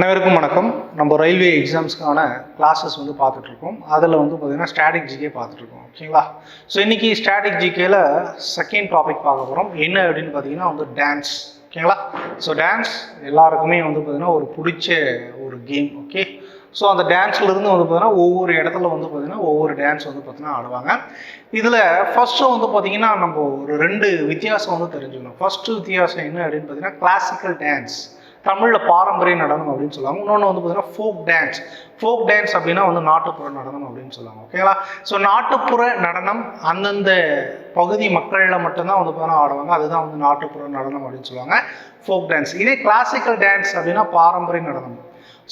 அனைவருக்கும் வணக்கம். நம்ம ரயில்வே எக்ஸாம்ஸ்க்கான கிளாஸஸ் வந்து பார்த்துட்ருக்கோம். அதில் வந்து பார்த்தீங்கன்னா ஸ்டாட்டிக் ஜிகே பார்த்துட்ருக்கோம். ஓகேங்களா? ஸோ இன்றைக்கி ஸ்டாட்டிக் ஜிகேயில் செகண்ட் டாபிக் பார்க்க போகிறோம் என்ன அப்படின்னு பார்த்தீங்கன்னா வந்து டான்ஸ் ஓகேங்களா? ஸோ டான்ஸ் எல்லாருக்குமே வந்து பார்த்தீங்கன்னா ஒரு பிடிச்ச ஒரு கேம் ஓகே? ஸோ அந்த டான்ஸ்லேருந்து வந்து பார்த்தீங்கன்னா ஒவ்வொரு இடத்துல வந்து பார்த்தீங்கன்னா ஒவ்வொரு டான்ஸ் வந்து பார்த்தீங்கன்னா ஆடுவாங்க. இதில் ஃபஸ்ட்டு வந்து பார்த்தீங்கன்னா நம்ம ஒரு ரெண்டு வித்தியாசம் வந்து தெரிஞ்சுக்கணும். ஃபஸ்ட்டு வித்தியாசம் என்ன அப்படின்னு பார்த்தீங்கன்னா கிளாசிக்கல் டான்ஸ் தமிழில் பாரம்பரிய நடனம் அப்படின்னு சொல்லுவாங்க. இன்னொன்று வந்து பார்த்தீங்கன்னா ஃபோக் டான்ஸ் ஃபோக் டான்ஸ் அப்படின்னா வந்து நாட்டுப்புற நடனம் அப்படின்னு சொல்லுவாங்க. ஓகேங்களா ஸோ நாட்டுப்புற நடனம் அந்தந்த பகுதி மக்களில் மட்டும்தான் வந்து பார்த்தீங்கன்னா ஆடுவாங்க. அதுதான் வந்து நாட்டுப்புற நடனம் அப்படின்னு சொல்லுவாங்க. ஃபோக் டான்ஸ் இதே கிளாசிக்கல் டான்ஸ் அப்படின்னா பாரம்பரிய நடனம்.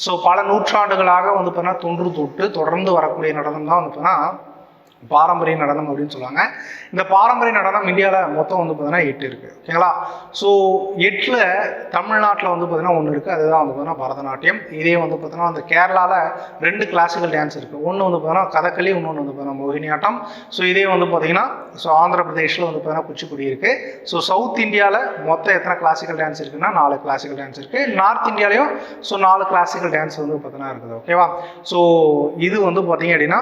ஸோ பல நூற்றாண்டுகளாக வந்து பார்த்தீங்கன்னா தொன்று தொட்டு தொடர்ந்து வரக்கூடிய நடனம் தான் வந்து பார்த்தீங்கன்னா பாரம்பரிய நடனம் அப்படின்னு சொல்லுவாங்க. இந்த பாரம்பரிய நடனம் இந்தியாவில் மொத்தம் வந்து பார்த்தீங்கன்னா எட்டு இருக்குது ஓகேங்களா ஸோ எட்டில் தமிழ்நாட்டில் வந்து பார்த்தீங்கன்னா ஒன்று இருக்குது அதுதான் வந்து பார்த்தீங்கன்னா பரதநாட்டியம். இதே வந்து பார்த்தீங்கன்னா அந்த கேரளாவில் ரெண்டு கிளாசிக்கல் டான்ஸ் இருக்குது ஒன்று வந்து பார்த்தீங்கன்னா கதகளி இன்னொன்று வந்து பார்த்தீங்கன்னா மோகினியாட்டம் ஸோ இதே வந்து பார்த்தீங்கன்னா ஸோ ஆந்திர பிரதேஷில் வந்து பார்த்தீங்கன்னா குச்சிப்புடி இருக்குது ஸோ சவுத் இந்தியாவில் மொத்தம் எத்தனை கிளாசிக்கல் டான்ஸ் இருக்குன்னா நாலு கிளாசிக்கல் டான்ஸ் இருக்குது நார்த் இந்தியாலையும் ஸோ நாலு கிளாசிக்கல் டான்ஸ் வந்து பார்த்தீங்கன்னா இருக்குது. ஓகேவா ஸோ இது வந்து பார்த்தீங்க அப்படின்னா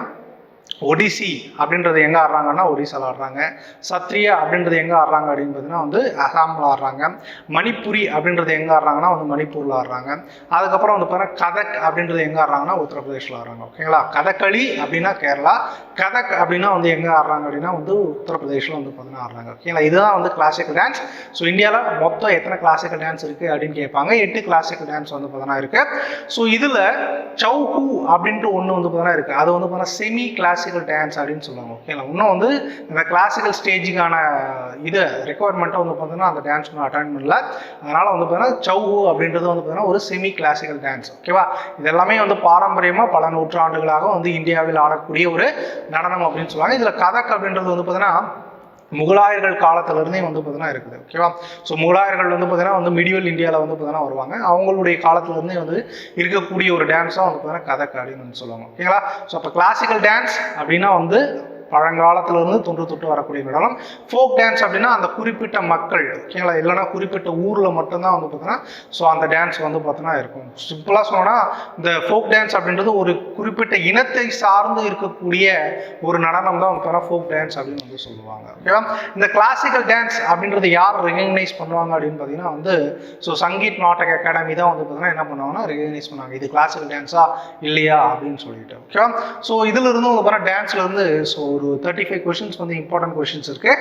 ஒடிசி அப்படின்றது எங்கே ஆடுறாங்கன்னா ஒடிசாவில் ஆடுறாங்க. சத்ரியா அப்படின்றது எங்கே ஆடுறாங்க அப்படின்னு பார்த்தீங்கன்னா வந்து அசாமில் ஆடுறாங்க. மணிப்புரி அப்படின்றது எங்கே ஆடுறாங்கன்னா வந்து மணிப்பூரில் ஆடுறாங்க. அதுக்கப்புறம் வந்து பார்த்தீங்கன்னா கதக் அப்படின்றது எங்கே ஆடுறாங்கன்னா உத்தரப்பிரதேஷில் ஆடுறாங்க. ஓகேங்களா கதகளி அப்படின்னா கேரளா. கதக் அப்படின்னா வந்து எங்கே ஆடுறாங்க அப்படின்னா வந்து உத்தரப்பிரதேஷில் வந்து பார்த்தீங்கன்னா ஆடுறாங்க. ஓகேங்களா இதுதான் வந்து கிளாசிக்கல் டான்ஸ் ஸோ இந்தியாவில் மொத்தம் எத்தனை கிளாசிக்கல் டான்ஸ் இருக்குது அப்படின்னு கேட்பாங்க. எட்டு கிளாசிக்கல் டான்ஸ் வந்து பார்த்தீங்கன்னா இருக்குது ஸோ இதில் சௌஹூ அப்படின்ட்டு ஒன்று வந்து பார்த்தீங்கன்னா இருக்குது அது வந்து பார்த்தீங்கன்னா செமி கிளாசிக்கல் டான்ஸ் அப்படின்னு சொல்லுவாங்க ஓகேங்களா இன்னும் வந்து இந்த கிளாசிக்கல் ஸ்டேஜுக்கான இது ரெக்குவயர்மெண்ட்டை வந்து பார்த்தீங்கன்னா அந்த டான்ஸ் ஒன்றும் அட்டன் பண்ணல. அதனால் வந்து பார்த்தீங்கன்னா சவு அப்படின்றது வந்து பார்த்தீங்கன்னா ஒரு செமி கிளாசிக்கல் டான்ஸ் ஓகேவா இது எல்லாமே வந்து பாரம்பரியமாக பல நூற்றாண்டுகளாக வந்து இந்தியாவில் ஆடக்கூடிய ஒரு நடனம் அப்படின்னு சொல்லுவாங்க. இதில் கதக் அப்படின்றது வந்து பார்த்தீங்கன்னா முகலாயர்கள் காலத்திலிருந்தே வந்து பார்த்தீங்கன்னா இருக்குது ஓகேவா ஸோ முகலாயர்கள் வந்து பார்த்தீங்கன்னா வந்து மிடிவல் இந்தியாவில் வந்து பார்த்தீங்கன்னா வருவாங்க. அவங்களுடைய காலத்திலிருந்தே வந்து இருக்கக்கூடிய ஒரு டான்ஸாக வந்து பார்த்தீங்கன்னா கதக் அப்படின்னு வந்து சொல்லுவாங்க ஓகேங்களா ஸோ அப்போ கிளாசிக்கல் டான்ஸ் அப்படின்னா வந்து பழங்காலத்திலிருந்து தொன்று தொட்டு வரக்கூடிய நடனம் ஃபோக் டான்ஸ் அப்படின்னா அந்த குறிப்பிட்ட மக்கள் ஓகேங்களா? இல்லைன்னா குறிப்பிட்ட ஊரில் மட்டும்தான் வந்து பார்த்தீங்கன்னா ஸோ அந்த டான்ஸ் வந்து பார்த்தீங்கன்னா இருக்கும். சிம்பிளாக சொன்னால் இந்த ஃபோக் டான்ஸ் அப்படின்றது ஒரு குறிப்பிட்ட இனத்தை சார்ந்து இருக்கக்கூடிய ஒரு நடனம் தான் வந்து ஃபோக் டான்ஸ் அப்படின்னு வந்து சொல்லுவாங்க. ஓகேவா இந்த கிளாசிக்கல் டான்ஸ் அப்படின்றது யார் ரெகக்னைஸ் பண்ணுவாங்க அப்படின்னு பார்த்தீங்கன்னா வந்து ஸோ சங்கீத் நாட்டக அகாடமி தான் வந்து பார்த்தீங்கன்னா என்ன பண்ணுவாங்கன்னா ரெகக்னைஸ் பண்ணாங்க இது கிளாசிக்கல் டான்ஸா இல்லையா அப்படின்னு சொல்லிட்டு. ஓகேவா ஸோ இதுலேருந்து வந்து பார்த்தீங்கன்னா டான்ஸ்ல இருந்து ஸோ ஒரு தேர்ட்டி ஃபைவ் கொஷின்ஸ் வந்து இம்பார்ட்டன்ட் கொஷின்ஸ் இருக்கு.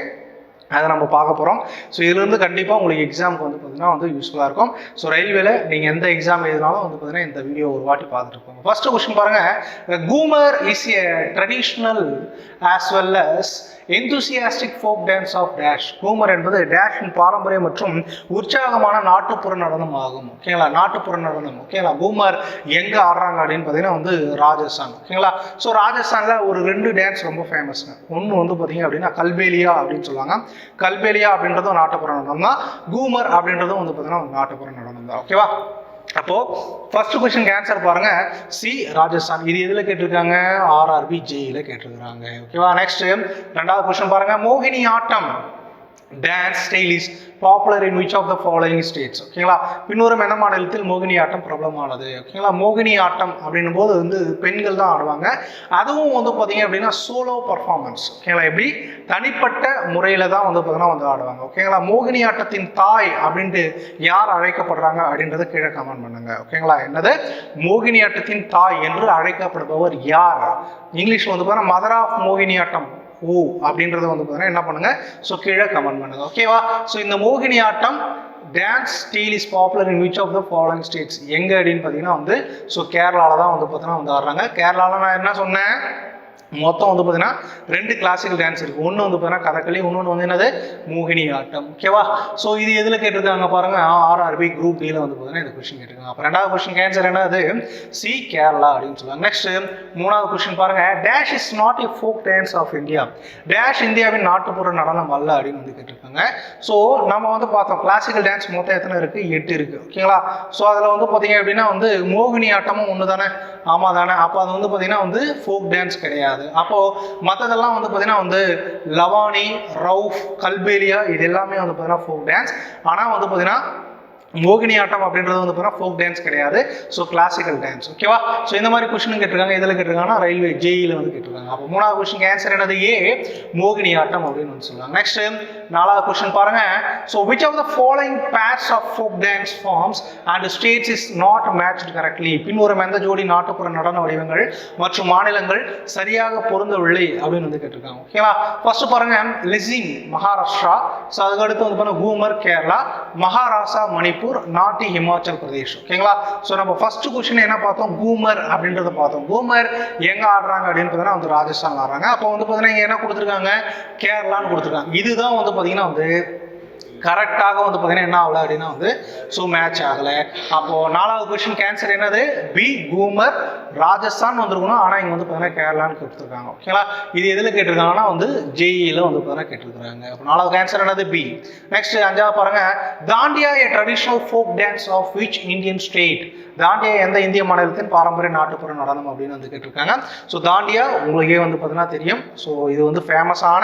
அதை நம்ம பார்க்க போகிறோம் ஸோ இதுலேருந்து கண்டிப்பாக உங்களுக்கு எக்ஸாமுக்கு வந்து பார்த்தீங்கன்னா வந்து யூஸ்ஃபுல்லாக இருக்கும். ஸோ ரயில்வேல நீங்கள் எந்த எக்ஸாம் எழுதினாலும் வந்து பார்த்தீங்கன்னா இந்த வீடியோ ஒரு வாட்டி பார்த்துட்டு இருப்போம் ஃபர்ஸ்ட் கொஸ்டின் பாருங்கள் Ghoomar is a traditional as well as enthusiastic folk dance of dash Ghoomar என்பது டேஷின் பாரம்பரிய மற்றும் உற்சாகமான நாட்டுப்புற நடனம் ஆகும். ஓகேங்களா நாட்டுப்புற நடனம். ஓகேங்களா கூமர் எங்கே ஆடுறாங்க அப்படின்னு பார்த்தீங்கன்னா வந்து ராஜஸ்தான். ஓகேங்களா ஸோ ராஜஸ்தானில் ஒரு ரெண்டு டான்ஸ் ரொம்ப ஃபேமஸ்ங்க ஒன்று வந்து பார்த்தீங்க அப்படின்னா கல்பேலியா அப்படின்னு சொல்லுவாங்க. கல்பேலியா அப்படின்றதும் நாட்டுப்புற நடனம் தான். கூமர் அப்படின்றதும் வந்து பார்த்தீங்கன்னா ஒரு நாட்டுப்புற நடனம் தான். ஓகேவா அப்போ ஃபர்ஸ்ட் கொஸ்டின் ஆன்சர் பாருங்க. சி. ராஜஸ்தான். இது எதுல கேட்டிருக்காங்க? ஆர்ஆர்பி ஜேயில கேட்டிருக்காங்க ஓகேவா நெக்ஸ்ட் ரெண்டாவது கொஸ்டின் பாருங்க. Mohiniyattam. Dance stylish popular in which of the following states ஓகேங்களா பின்வரும் என மாநிலத்தில் மோகினி ஆட்டம் பிரபலமானது? ஓகேங்களா மோகினி ஆட்டம் அப்படின்னும் போது வந்து பெண்கள் தான் ஆடுவாங்க. அதுவும் வந்து பார்த்தீங்க அப்படின்னா சோலோ பர்ஃபார்மன்ஸ் ஓகேங்களா எப்படி? தனிப்பட்ட முறையில் தான் வந்து பார்த்தீங்கன்னா வந்து ஆடுவாங்க. ஓகேங்களா மோகினி ஆட்டத்தின் தாய் அப்படின்ட்டு யார் அழைக்கப்படுறாங்க அப்படின்றத கீழே கமெண்ட் பண்ணுங்க. ஓகேங்களா என்னது? மோகினி ஆட்டத்தின் தாய் என்று அழைக்கப்படுபவர் யார்? இங்கிலீஷில் வந்து பார்த்தீங்கன்னா மதர் ஆஃப் மோகினி ஆட்டம். ஓ அப்படின்றத வந்து பார்த்தீங்கன்னா என்ன பண்ணுங்க? ஸோ கீழே கமெண்ட் பண்ணுங்க. ஓகேவா ஸோ இந்த Mohiniyattam dance steel is popular in which of the following states எங்கே அப்படின்னு பார்த்தீங்கன்னா வந்து ஸோ கேரளாவில் தான் வந்து பார்த்தீங்கன்னா வந்து ஆடுறாங்க. கேரளாவில் நான் என்ன சொன்னேன்? மொத்தம் வந்து பார்த்தீங்கன்னா ரெண்டு கிளாசிக்கல் டான்ஸ் இருக்கு. ஒன்று வந்து பார்த்தீங்கன்னா கதகளி இன்னொன்று வந்து என்னது? மோகினி ஆட்டம். ஓகேவா ஸோ இது எதில் கேட்டிருக்காங்க பாருங்க? ஆர்ஆர்பி குரூப் டியில் வந்து பார்த்தீங்கன்னா இந்த கொஸ்டின் கேட்டிருக்காங்க. அப்போ ரெண்டாவது கொஸ்டின் ஆன்சர் என்னது? சி கேரளா அப்படின்னு சொல்லுவாங்க. நெக்ஸ்ட் மூணாவது கொஸ்டின் பாருங்க. Dash is not a folk dance of India dash இந்தியாவின் நாட்டுப்புற நடனம் அல்ல அப்படின்னு வந்து கேட்டிருக்காங்க. ஸோ நம்ம வந்து பார்த்தோம் கிளாசிக்கல் டான்ஸ் மொத்தம் எத்தனை இருக்கு? எட்டு இருக்கு. ஓகேங்களா ஸோ அதில் வந்து பார்த்தீங்க அப்படின்னா வந்து மோகினி ஆட்டமும் ஒன்று தானே? ஆமாம் தானே? அப்போ அது வந்து பார்த்தீங்கன்னா வந்து ஃபோக் டான்ஸ் கிடையாது. அப்போ மற்றதெல்லாம் வந்து பார்த்தீங்கன்னா வந்து லவானி ரவுஃப் கல்பேலியா இது எல்லாமே வந்து பார்த்தீங்கன்னா ஃபோக் டான்ஸ் ஆனால் வந்து பார்த்தீங்கன்னா மோகினி ஆட்டம் அப்படின்றது வந்து பார்த்தீங்கன்னா ஃபோக் டான்ஸ் கிடையாது. ஸோ கிளாசிக்கல் டான்ஸ் ஓகேவா ஸோ இந்த மாதிரி கொஸ்டின் கேட்டிருக்காங்க. இதில் கேட்டிருக்காங்கன்னா ரயில்வே ஜெயில வந்து கேட்டிருக்காங்க. அப்போ மூணாவது கொஸ்டின் ஆன்சர் என்னது? ஏ மோகினி ஆட்டம் அப்படின்னு வந்து சொல்லுவாங்க. நெக்ஸ்ட் நாலாவது கொஸ்டின் பாருங்க. So which of the following pairs of folk dance forms and states is not matched correctly பின்வரும் எந்த ஜோடி நாட்டுப்புற நடன வடிவங்கள் மற்றும் மாநிலங்கள் சரியாக பொருந்தவில்லை அப்படின்னு வந்து கேட்டிருக்காங்க. ஓகேவா ஃபர்ஸ்ட் பாருங்க லிசிங் மகாராஷ்டிரா ஸோ அதுக்கடுத்து வந்து பாருங்க கூமர் கேரளா மகாராஷ்டிரா மணிப்பூர் நாட்டி ஹிமாச்சல் பிரதேஷ் ஓகேங்களா ஸோ நம்ம ஃபர்ஸ்ட் கொஸ்டின் என்ன பார்த்தோம்? கூமர் அப்படின்றத பார்த்தோம். கூமர் எங்க ஆடுறாங்க அப்படின்னு பார்த்தீங்கன்னா வந்து ராஜஸ்தான் ஆடுறாங்க. அப்போ வந்து பார்த்தீங்கன்னா என்ன கொடுத்துருக்காங்க? கேரளான்னு கொடுத்துருக்காங்க. இதுதான் வந்து பார்த்தீங்கன்னா வந்து கரெக்டாக வந்து பார்த்தீங்கன்னா என்ன ஆகல அப்படின்னா வந்து ஸோ மேட்ச் ஆகலை. அப்போது நாலாவது கொஸ்டின் கேன்சர் என்னது? பி கூமர் ராஜஸ்தான் வந்திருக்கணும். ஆனால் இங்கே வந்து பார்த்தீங்கன்னா கேரளான்னு கொடுத்துருக்காங்க ஓகேங்களா இது எதில் கேட்டிருக்காங்கன்னா வந்து ஜேஇல வந்து பார்த்தீங்கன்னா கேட்டிருக்காங்க அப்போ நாலாவது கேன்சர் என்னது? பி நெக்ஸ்ட் அஞ்சாவது பாருங்க. Dandiya a traditional folk dance of which Indian state Dandiya எந்த இந்திய மாநிலத்தின் பாரம்பரிய நாட்டுப்புற நடனம் அப்படின்னு வந்து கேட்டிருக்காங்க. ஸோ தாண்டியா உங்களுக்கே வந்து பார்த்தீங்கன்னா தெரியும். ஸோ இது வந்து ஃபேமஸான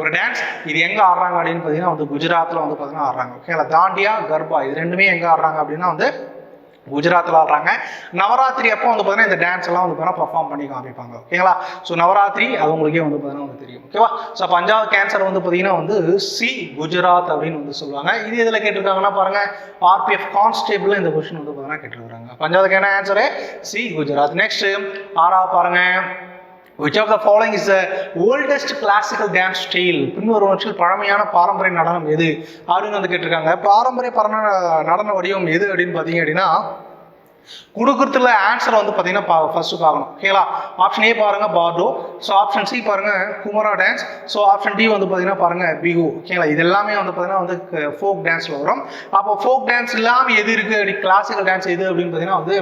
ஒரு டான்ஸ் இது எங்கே ஆடுறாங்க அப்படின்னு பார்த்தீங்கன்னா வந்து குஜராத்தில் வந்து பார்த்தீங்கன்னா ஆடுறாங்க. ஓகேங்களா தாண்டியா கர்பா இது ரெண்டுமே எங்கே ஆடுறாங்க அப்படின்னா வந்து குஜராத்தில் ஆடுறாங்க நவராத்திரி அப்போ வந்து பார்த்தீங்கன்னா இந்த டான்ஸ் எல்லாம் வந்து பார்த்தீங்கன்னா பர்ஃபார்ம் பண்ணி காமிப்பாங்க. ஓகேங்களா ஸோ நவராத்திரி அது உங்களுக்கே வந்து பார்த்தீங்கன்னா வந்து தெரியும். ஓகேவா ஸோ பஞ்சாப் கேன்சர் வந்து பார்த்தீங்கன்னா வந்து சி குஜராத் அப்படின்னு வந்து சொல்லுவாங்க. இது இதில் கேட்டிருக்காங்கன்னா பாருங்க. ஆர்பிஎஃப் கான்ஸ்டேபிள் இந்த கொஸ்டின் வந்து பார்த்தீங்கன்னா கேட்டுருக்காங்க. அப்ப அஞ்சாவதுக்கு என்ன ஆன்சரு சி குஜராத். நெக்ஸ்ட் ஆறா பாருங்க. Which of the the is is the classical classical style பின்வரும் பின்வருவற்றில் பழமையான பாரம்பரிய நடனம் எது? அப்படின்னு வந்து கேட்டிருக்காங்க. பாரம்பரிய பரண நடன வடிவம் எது அப்படின்னு பார்த்தீங்க அப்படின்னா கொடுக்குறதுல ஆன்சர் வந்து பார்த்தீங்கன்னா பா ஃபர்ஸ்ட் பார்க்கணும். ஓகேங்களா ஆப்ஷன் ஏ பாருங்க பார்டோ. ஸோ ஆப்ஷன் சி பாருங்க குமரா டான்ஸ் ஸோ ஆப்ஷன் டி வந்து பார்த்தீங்கன்னா பாருங்க பிஹூ ஓகேங்களா இது எல்லாமே வந்து பார்த்தீங்கன்னா வந்து ஃபோக் டான்ஸில் வரும். அப்போ ஃபோக் டான்ஸ் இல்லாமல் எது இருக்கு? அப்படி கிளாசிக்கல் டான்ஸ் எது அப்படின்னு பார்த்தீங்கன்னா வந்து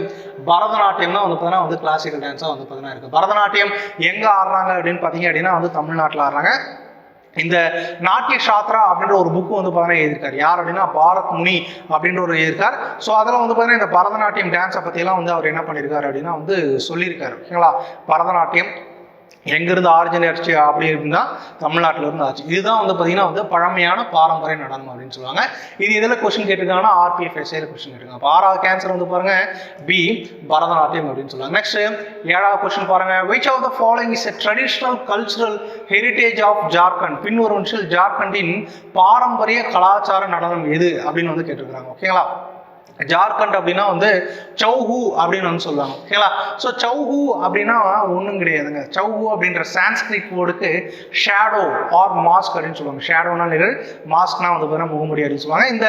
பரதநாட்டியம் தான் வந்து பார்த்தீங்கன்னா வந்து கிளாசிக்கல் டான்ஸாக வந்து பார்த்தீங்கன்னா இருக்கு. பரதநாட்டியம் எங்கே ஆடுறாங்க அப்படின்னு பார்த்தீங்க அப்படின்னா வந்து தமிழ்நாட்டில் ஆடுறாங்க. இந்த நாட்டிய சாத்ரா அப்படின்ற ஒரு புக்கு வந்து பார்த்தீங்கன்னா எழுதியிருக்காரு. யார் அப்படின்னா பாரத் முனி அப்படின்ற ஒரு எழுதியிருக்கார். ஸோ அதில் வந்து பார்த்தீங்கன்னா இந்த பரதநாட்டியம் டான்ஸை பற்றியெல்லாம் வந்து அவர் என்ன பண்ணியிருக்காரு அப்படின்னா வந்து சொல்லியிருக்காரு. ஓகேங்களா? பரதநாட்டியம் எங்கேருந்து ஆரிஜின் ஆச்சு அப்படின்னா இருந்தால் தமிழ்நாட்டில் இருந்து ஆச்சு. இதுதான் வந்து பார்த்தீங்கன்னா வந்து பழமையான பாரம்பரிய நடனம் அப்படின்னு சொல்லுவாங்க. இது இதில் கொஸ்டின் கேட்டிருக்காங்கன்னா ஆர்பிஎஃப் எஸ்ஐயில் கொஸ்டின் கேட்டிருக்காங்க. அப்போ ஆறாவது கேன்சர் வந்து பாருங்க பி பரதநாட்டியம் அப்படின்னு சொல்லுவாங்க. நெக்ஸ்ட் ஏழாவது கொஸ்டின் பாருங்க. Which of the following is a traditional cultural heritage of Jharkhand பின்வரும் ஜார்க்கண்டின் பாரம்பரிய கலாச்சார நடனம் எது அப்படின்னு வந்து கேட்டிருக்கிறாங்க. ஓகேங்களா ஜார்க்கண்ட் அப்படின்னா வந்து சௌஹு அப்படின்னு வந்து சொல்லுவாங்க. ஓகேங்களா? ஸோ சௌஹு அப்படின்னா ஒன்றும் கிடையாதுங்க. சௌஹு அப்படின்ற சான்ஸ்கிரிட் வேர்டுக்கு ஷேடோ ஆர் மாஸ்க் அப்படின்னு சொல்லுவாங்க. ஷேடோனா நிகழ் மாஸ்க்னா வந்து பார்த்தீங்கன்னா முகமுடி அப்படின்னு சொல்லுவாங்க. இந்த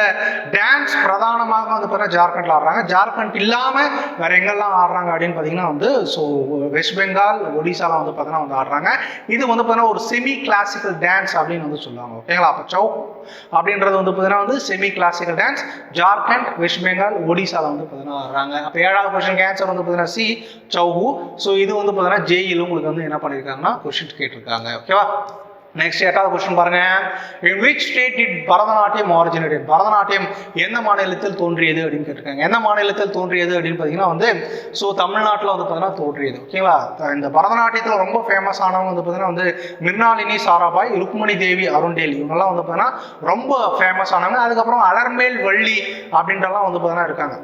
டான்ஸ் பிரதானமாக வந்து பார்த்தீங்கன்னா ஜார்க்கண்டில் ஆடுறாங்க. ஜார்க்கண்ட் இல்லாமல் வேற எங்கெல்லாம் ஆடுறாங்க அப்படின்னு பார்த்தீங்கன்னா வந்து ஸோ வெஸ்ட் பெங்கால் ஒடிசாலாம் வந்து பார்த்தீங்கன்னா வந்து ஆடுறாங்க. இது வந்து பார்த்தீங்கன்னா ஒரு செமி கிளாசிக்கல் டான்ஸ் அப்படின்னு வந்து சொல்லுவாங்க. ஓகேங்களா? அப்போ சௌ அப்படின்றது வந்து பார்த்தீங்கன்னா வந்து semi classical dance Jharkhand West Bengal ஒடிசால வந்து பார்த்தீங்கன்னா வர்றாங்க. அப்போ ஏழாவது கொஸ்டின் கேன்சர் வந்து பார்த்தீங்கன்னா சி சௌஹூ. ஸோ இது வந்து பார்த்தீங்கன்னா ஜேஇல உங்களுக்கு வந்து என்ன பண்ணியிருக்காங்கன்னா கொஸ்டின் கேட்டிருக்காங்க. ஓகேவா நெக்ஸ்ட் எட்டாவது கொஸ்டின் பாருங்க. In which state it Bharatanatyam originate Bharatanatyam எந்த மாநிலத்தில் தோன்றியது அப்படின்னு கேட்டிருக்காங்க. எந்த மாநிலத்தில் தோன்றியது அப்படின்னு பார்த்தீங்கன்னா வந்து ஸோ தமிழ்நாட்டில் வந்து பார்த்தீங்கன்னா தோன்றியது. ஓகேங்களா இந்த பரதநாட்டியத்தில் ரொம்ப ஃபேமஸ் ஆனவங்க வந்து பார்த்தீங்கன்னா வந்து மிர்னாலினி சாராபாய் ருக்மணி தேவி அருண்டேல் இவங்கெல்லாம் வந்து பார்த்தீங்கன்னா ரொம்ப ஃபேமஸ் ஆனவங்க. அதுக்கப்புறம் அலர்மேல் வள்ளி அப்படின்றலாம் வந்து பார்த்தீங்கன்னா இருக்காங்க.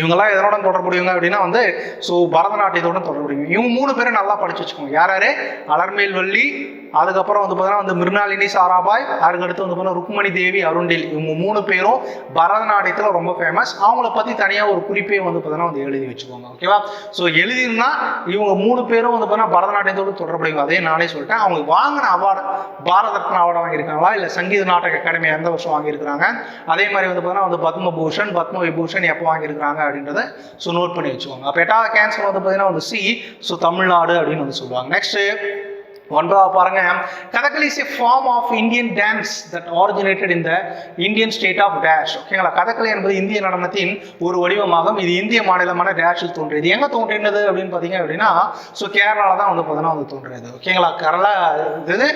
இவங்கெல்லாம் எதனோட தொடர்புடையவங்க அப்படின்னா வந்து ஸோ பரதநாட்டியத்தோட தொடர்புடையவங்க. இவங்க மூணு பேரும் நல்லா படிச்சு வச்சுக்கோங்க. யார் யாரு? அலர்மேல் வள்ளி அதுக்கப்புறம் வந்து பார்த்தீங்கன்னா வந்து மிருனாலினி சாராபாய் அதுக்கடுத்து வந்து பார்த்தீங்கன்னா ருக்மணி தேவி அருண்டில் இவங்க மூணு பேரும் பரதநாட்டியத்தில் ரொம்ப ஃபேமஸ் அவங்கள பற்றி தனியாக ஒரு குறிப்பே வந்து பார்த்தீங்கன்னா வந்து எழுதி வச்சுக்கோங்க ஓகேவா ஸோ எழுதினா இவங்க மூணு பேரும் வந்து பார்த்தீங்கன்னா பரதநாட்டியத்தோடு தொடர்புடையவங்க. அதே நானே சொல்லிட்டேன். அவங்க வாங்கின அவார்டு பாரத ரத்னா அவார்டு வாங்கியிருக்காங்களா? இல்லை சங்கீத நாடக அகாடமி எந்த வருஷம் வாங்கியிருக்கிறாங்க? அதே மாதிரி வந்து பார்த்தீங்கன்னா வந்து பத்மபூஷன் பத்ம விபூஷன் எப்போ வாங்கியிருக்காங்க அப்படின்றத ஸோ நோட் பண்ணி வச்சுக்கோங்க. அப்போ எட்டாவது கேன்சர் வந்து பார்த்தீங்கன்னா வந்து சி ஸோ தமிழ்நாடு அப்படின்னு வந்து சொல்லுவாங்க. நெக்ஸ்ட்டு ஒன்றாவது பாருங்க. Kathakali is a form of Indian dance that originated in the Indian state of dash ஓகேங்களா கதகளி என்பது இந்திய நடனத்தின் ஒரு வடிவமாகும். இது இந்திய மாநிலமான டேஷில் தோன்றியது. எங்க தோன்றினது அப்படின்னு பார்த்தீங்க அப்படின்னா ஸோ கேரளாவில் தான் வந்து பார்த்தீங்கன்னா வந்து தோன்றியது. ஓகேங்களா கேரளா இது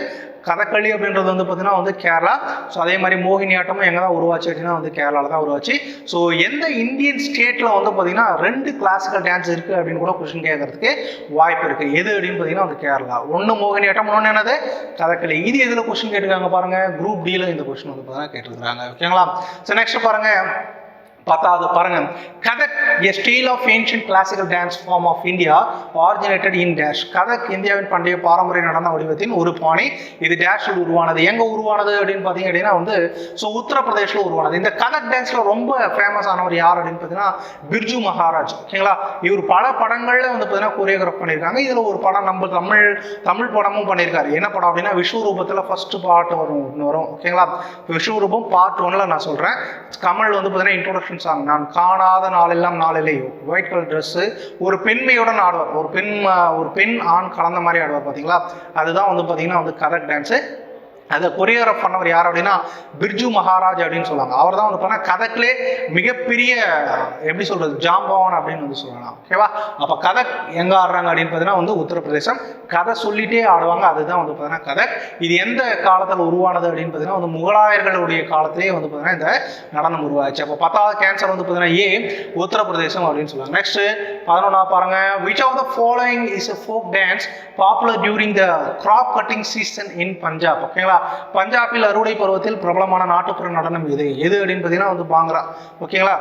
கதகளி அப்படின்றது வந்து பார்த்தீங்கன்னா வந்து கேரளா. ஸோ அதே மாதிரி மோகினி ஆட்டமும் எங்கே தான் உருவாச்சு அப்படின்னா வந்து கேரளாவில் தான் உருவாச்சு. ஸோ எந்த இந்தியன் ஸ்டேட்டில் வந்து பார்த்தீங்கன்னா ரெண்டு கிளாசிக்கல் டான்ஸ் இருக்குது அப்படின்னு கூட கொஸ்டின் கேட்கறதுக்கு வாய்ப்பு இருக்குது எது அப்படின்னு பார்த்தீங்கன்னா வந்து கேரளா. ஒன்று மோகினி ஆட்டம் இன்னொன்று என்னது? கதகளி. இது எதில் கொஸ்டின் கேட்டிருக்காங்க பாருங்கள் குரூப் டியில் இந்த கொஸ்டின் வந்து பார்த்தீங்கன்னா கேட்டிருக்காங்க ஓகேங்களா ஸோ நெக்ஸ்ட் பாருங்கள் பத்தாவது பாருங்க. Kathak a style of ancient classical dance form of India originated in dash Kathak இந்தியாவின் பண்டைய பாரம்பரிய நடன வடிவத்தின் ஒரு பாணி. இது டேஷில் உருவானது. எங்க உருவானது அப்படின்னு பார்த்தீங்க அப்படின்னா வந்து ஸோ உத்தரப்பிரதேஷில் உருவானது. இந்த கதக் டான்ஸ்ல ரொம்ப ஃபேமஸ் ஆனவர் யார் அப்படின்னு பார்த்தீங்கன்னா பிர்ஜு மகாராஜ். ஓகேங்களா? இவர் பல படங்கள்ல வந்து பார்த்தீங்கன்னா கொரியோகிராஃப் பண்ணியிருக்காங்க. இதுல ஒரு படம் நம்ம தமிழ் தமிழ் படமும் பண்ணியிருக்காரு. என்ன படம் அப்படின்னா விஸ்வரூபத்தில் ஃபர்ஸ்ட் பாட்டு வரும் ஒன்று வரும். ஓகேங்களா? விஸ்வரூபம் பார்ட் ஒன்ல நான் சொல்றேன். கமல் வந்து பார்த்தீங்கன்னா இன்ட்ரோடக்ஷன் சாங் நான் காணாத நாளெல்லாம் நாளிலே. ஒயிட் கலர் ட்ரெஸ்ஸு ஒரு பெண்மையுடன் ஆடுவார். ஒரு பெண் ஒரு பெண் ஆண் கலந்த மாதிரி ஆடுவார் பார்த்தீங்களா அதுதான் வந்து பார்த்தீங்கன்னா வந்து கதக் டான்ஸு அதை கொரியோகிராஃப் பண்ணவர் யார் அப்படின்னா பிர்ஜு மகாராஜ் அப்படின்னு சொல்லுவாங்க. அவர் தான் வந்து பண்ண கதக்லே மிகப்பெரிய எப்படி சொல்றது ஜாம்பவான் அப்படின்னு வந்து சொல்லலாம் ஓகேவா அப்போ கதக் எங்க ஆடுறாங்க அப்படின்னு பார்த்தீங்கன்னா வந்து உத்தரப்பிரதேசம். கதை சொல்லிட்டே ஆடுவாங்க. அதுதான் வந்து பார்த்தீங்கன்னா கதக். இது எந்த காலத்தில் உருவானது அப்படின்னு பார்த்தீங்கன்னா வந்து முகலாயர்களுடைய காலத்திலேயே வந்து பார்த்தீங்கன்னா இந்த நடனம் உருவாச்சு. அப்போ பத்தாவது கேன்சர் வந்து பார்த்தீங்கன்னா ஏ உத்தரப்பிரதேசம் அப்படின்னு சொல்லுவாங்க. நெக்ஸ்ட் பதினொன்னா பாருங்க. Which of the following is a folk dance popular during the crop cutting season in Punjab ஓகேங்களா பஞ்சாபில் அறுவடை பருவத்தில் பிரபலமான நாட்டுப்புற நடனம் எது எது அப்படின்னு பார்த்தீங்கன்னா வந்து பாங்க்ரா. ஓகேங்களா?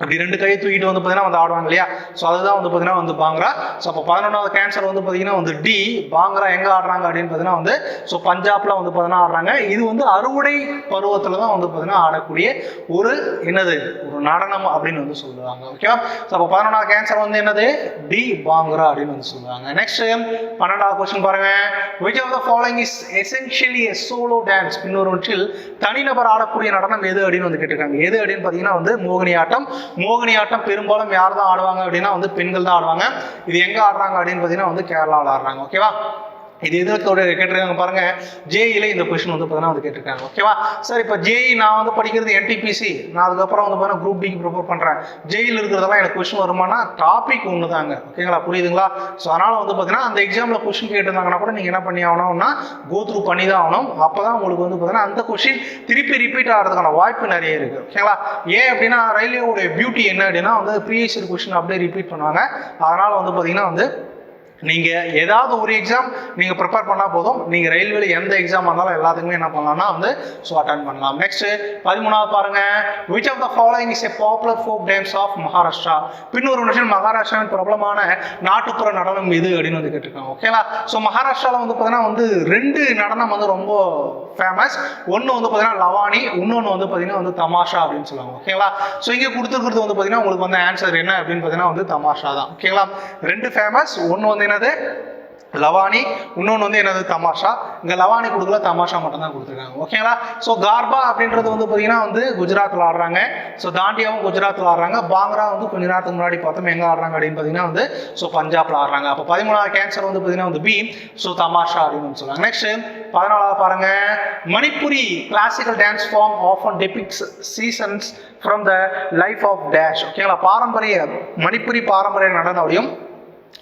அப்படி ரெண்டு கையை தூக்கிட்டு வந்து பார்த்தீங்கன்னா வந்து ஆடுவாங்க இல்லையா? ஸோ அதுதான் வந்து பார்த்தீங்கன்னா வந்து பாங்கரா. ஸோ அப்போ பதினொன்றாவது கேன்சர் வந்து பார்த்தீங்கன்னா வந்து டி பாங்கரா எங்கே ஆடுறாங்க அப்படின்னு பார்த்தீங்கன்னா வந்து ஸோ பஞ்சாப்ல வந்து பார்த்தீங்கன்னா ஆடுறாங்க. இது வந்து அறுவடை பருவத்தில் தான் வந்து பார்த்தீங்கன்னா ஆடக்கூடிய ஒரு என்னது? ஒரு நடனம் அப்படின்னு வந்து சொல்லுவாங்க. ஓகேவா ஸோ அப்போ பதினொன்றாவது கேன்சர் வந்து என்னது? டி பாங்கரா அப்படின்னு வந்து சொல்லுவாங்க. நெக்ஸ்ட் பன்னெண்டாவது கொஸ்டின் பாருங்க. Which of the following is essentially a solo dance இன்னொருவற்றில் தனிநபர் ஆடக்கூடிய நடனம் எது அப்படின்னு வந்து கேட்டிருக்காங்க. எது அப்படின்னு பார்த்தீங்கன்னா வந்து மோகினி ஆட்டம் மோகினி ஆட்டம் பெரும்பாலும் யார் தான் ஆடுவாங்க அப்படின்னா வந்து பெண்கள் தான் ஆடுவாங்க. இது எங்கே ஆடுறாங்க அப்படின்னு பார்த்தீங்கன்னா வந்து கேரளாவில் ஆடுறாங்க. ஓகேவா? இது எதுக்கு ஒரு கேட்டிருக்காங்க பாருங்க. ஜேஇல இந்த கொஸ்டின் வந்து பார்த்தீங்கன்னா வந்து கேட்டிருக்காங்க. ஓகேவா சார் இப்போ ஜேஇ நான் வந்து படிக்கிறது என்டிபிசி நான் அதுக்கப்புறம் வந்து பார்த்தீங்கன்னா குரூப் டிக்கு ப்ரிப்பேர் பண்ணுறேன் ஜேஇல இருக்கிறதெல்லாம் எனக்கு கொஸ்டின் வருமானா டாபிக் ஒன்று தாங்க ஓகேங்களா புரியுதுங்களா? ஸோ அதனால் வந்து பார்த்தீங்கன்னா அந்த எக்ஸாமில் கொஸ்டின் கேட்டிருந்தாங்கன்னா கூட நீங்கள் என்ன பண்ணி ஆகணும்னா கோ த்ரூ பண்ணி தான் ஆகணும். அப்போ தான் உங்களுக்கு வந்து பார்த்தீங்கன்னா அந்த கொஸ்டின் திருப்பி ரிப்பீட் ஆகிறதுக்கான வாய்ப்பு நிறைய இருக்குது ஓகேங்களா ஏன் அப்படின்னா ரயில்வேவுடைய பியூட்டி என்ன அப்படின்னா வந்து ப்ரீவியஸ் கொஸ்டின் அப்படியே ரிப்பீட் பண்ணுவாங்க. அதனால் வந்து பார்த்தீங்கன்னா வந்து நீங்கள் ஏதாவது ஒரு எக்ஸாம் நீங்கள் ப்ரிப்பேர் பண்ணால் போதும். நீங்கள் ரயில்வேல எந்த எக்ஸாம் வந்தாலும் எல்லாத்துக்குமே என்ன பண்ணலாம்னா வந்து ஸோ அட்டன் பண்ணலாம். நெக்ஸ்ட் பதிமூணாவது பாருங்க. Which of the following is a popular folk dance of Maharashtra பின்னொரு நிமிஷம் மகாராஷ்டிராவின் பிரபலமான நாட்டுப்புற நடனம் இது அப்படின்னு வந்து கேட்டிருக்காங்க. ஓகேங்களா ஸோ மகாராஷ்டிராவில் வந்து பார்த்தீங்கன்னா வந்து ரெண்டு நடனம் வந்து ரொம்ப ஃபேமஸ் ஒன்று வந்து பார்த்தீங்கன்னா லவானி இன்னொன்று வந்து பார்த்தீங்கன்னா வந்து தமாஷா அப்படின்னு சொல்லுவாங்க. ஓகேங்களா ஸோ இங்கே கொடுத்துருக்கிறது வந்து பார்த்தீங்கன்னா உங்களுக்கு வந்து ஆன்சர் என்ன அப்படின்னு பார்த்தீங்கன்னா வந்து தமாஷா தான். ஓகேங்களா ரெண்டு ஃபேமஸ் ஒன்று வந்து என்னது? லவானி இன்னொன்று வந்து என்னது? தமாஷா. இங்கே லவானி கொடுக்கல தமாஷா மட்டும்தான் கொடுத்துருக்காங்க. ஓகேங்களா ஸோ கார்பா அப்படின்றது வந்து பார்த்தீங்கன்னா வந்து குஜராத்தில் ஆடுறாங்க. ஸோ தாண்டியாவும் குஜராத்தில் ஆடுறாங்க. பாங்ரா வந்து கொஞ்ச நேரத்துக்கு முன்னாடி பார்த்தோம் எங்கே ஆடுறாங்க அப்படின்னு பார்த்தீங்கன்னா வந்து ஸோ பஞ்சாப்ல ஆடுறாங்க. அப்போ பதிமூணாவது கேன்சர் வந்து பார்த்தீங்கன்னா வந்து பி ஸோ தமாஷா அப்படின்னு சொல்லுவாங்க. நெக்ஸ்ட் பதினாலாவது பாருங்க. Manipuri classical dance form of depicts seasons from the life of dash ஓகேங்களா பாரம்பரிய மணிப்புரி பாரம்பரிய நடனோடையும்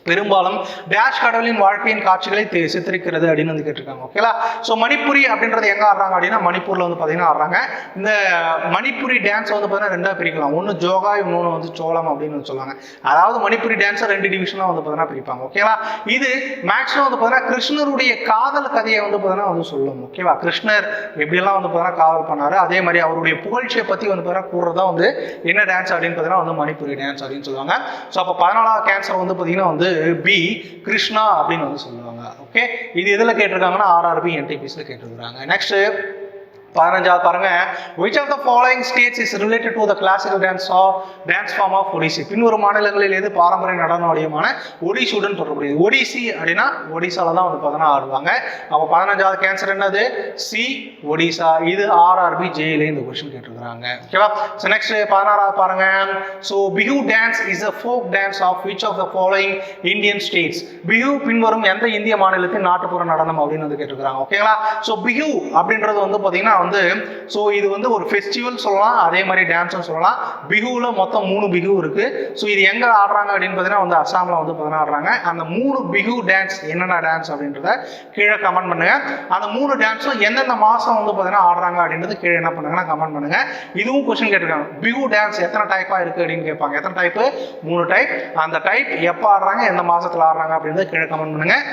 பெரும்பாலும் டேஷ் கடவுளின் வாழ்க்கையின் காட்சிகளை சித்தரிக்கிறது அப்படின்னு வந்து கேட்டிருக்காங்க. ஓகேலா ஸோ மணிப்புரி அப்படின்றது எங்க ஆடுறாங்க அப்படின்னா மணிப்பூரில் வந்து பார்த்தீங்கன்னா ஆடுறாங்க. இந்த மணிப்புரி டான்ஸ் வந்து பார்த்தீங்கன்னா ரெண்டாக பிரிக்கலாம். ஒன்று ஜோகா இன்னொன்று வந்து சோளம் அப்படின்னு வந்து சொல்லுவாங்க. அதாவது மணிப்புரி டான்ஸை ரெண்டு டிவிஷனாக வந்து பார்த்தீங்கன்னா பிரிப்பாங்க. ஓகேவா இது மேக்ஸிமம் வந்து பார்த்தீங்கன்னா கிருஷ்ணருடைய காதல் கதையை வந்து பார்த்தீங்கன்னா வந்து சொல்லுவோம் ஓகேவா கிருஷ்ணர் எப்படியெல்லாம் வந்து பார்த்தீங்கன்னா காதல் பண்ணாரு அதே மாதிரி அவருடைய புகழ்ச்சியை பற்றி வந்து பார்த்தீங்கன்னா கூறுறதா வந்து என்ன டான்ஸ் அப்படின்னு பார்த்தீங்கன்னா வந்து மணிப்புரி டான்ஸ் அப்படின்னு சொல்லுவாங்க. ஸோ அப்போ பதினாலாவது கேன்சர் வந்து பார்த்தீங்கன்னா வந்து பி கிருஷ்ணா அப்படின்னு வந்து சொல்லுவாங்க. ஓகே இது எதில் கேட்டிருக்காங்கன்னா ஆர்ஆர்பி என்டிபிஸில் கேட்டிருக்கிறாங்க. நெக்ஸ்ட் பதினஞ்சாவது பாருங்க. Which of the following states is related to the classical dance of dance form of Odissi பின்வரும் மாநிலங்களில் எது பாரம்பரிய நடன வடிவமான ஒடிசியுடன் தொடர்புடையது? ஒடிசி அப்படின்னா ஒடிசால தான் வந்து பார்த்தீங்கன்னா ஆடுவாங்க. அப்போ பதினஞ்சாவது கேன்சர் என்னது? சி ஒடிசா. இது ஆர்ஆர்பி ஜேயில இந்த கொஸ்டின் கேட்டிருக்கிறாங்க. ஓகேவா ஸோ நெக்ஸ்ட் பதினாறாவது பாருங்க. So Bihu dance is a folk dance of which of the following Indian states Bihu பின்வரும் எந்த இந்திய மாநிலத்தின் நாட்டுப்புற நடனம் அப்படின்னு வந்து கேட்டிருக்கிறாங்க. ஓகேங்களா ஸோ பிஹு அப்படின்றது வந்து பார்த்தீங்கன்னா வந்து ஸோ இது வந்து ஒரு ஃபெஸ்டிவல் சொல்லலாம் அதே மாதிரி டான்ஸும் சொல்லலாம். பிஹுவில் மொத்தம் மூணு பிஹு இருக்குது ஸோ இது எங்கே ஆடுறாங்க அப்படின்னு பார்த்தீங்கன்னா வந்து அஸ்ஸாமில் வந்து பார்த்தீங்கன்னா ஆடுறாங்க அந்த மூணு பிஹு டான்ஸ் என்னென்ன டான்ஸ் அப்படின்றத கீழே கமெண்ட் பண்ணுங்கள் அந்த மூணு டான்ஸும் எந்தெந்த மாதம் வந்து பார்த்தீங்கன்னா ஆடுறாங்க அப்படின்றது கீழே என்ன பண்ணுங்கன்னா கமெண்ட் பண்ணுங்க. இதுவும் கொஸ்டின் கேட்டிருக்காங்க. பிஹு டான்ஸ் எத்தனை டைப்பாக இருக்குது அப்படின்னு கேட்பாங்க. எத்தனை டைப்பு மூணு டைப் அந்த டைப் எப்போ ஆடுறாங்க எந்த மாதத்தில் ஆடுறாங்க அப்படின்றத கீழே கமெண்ட் பண்ணுங்கள்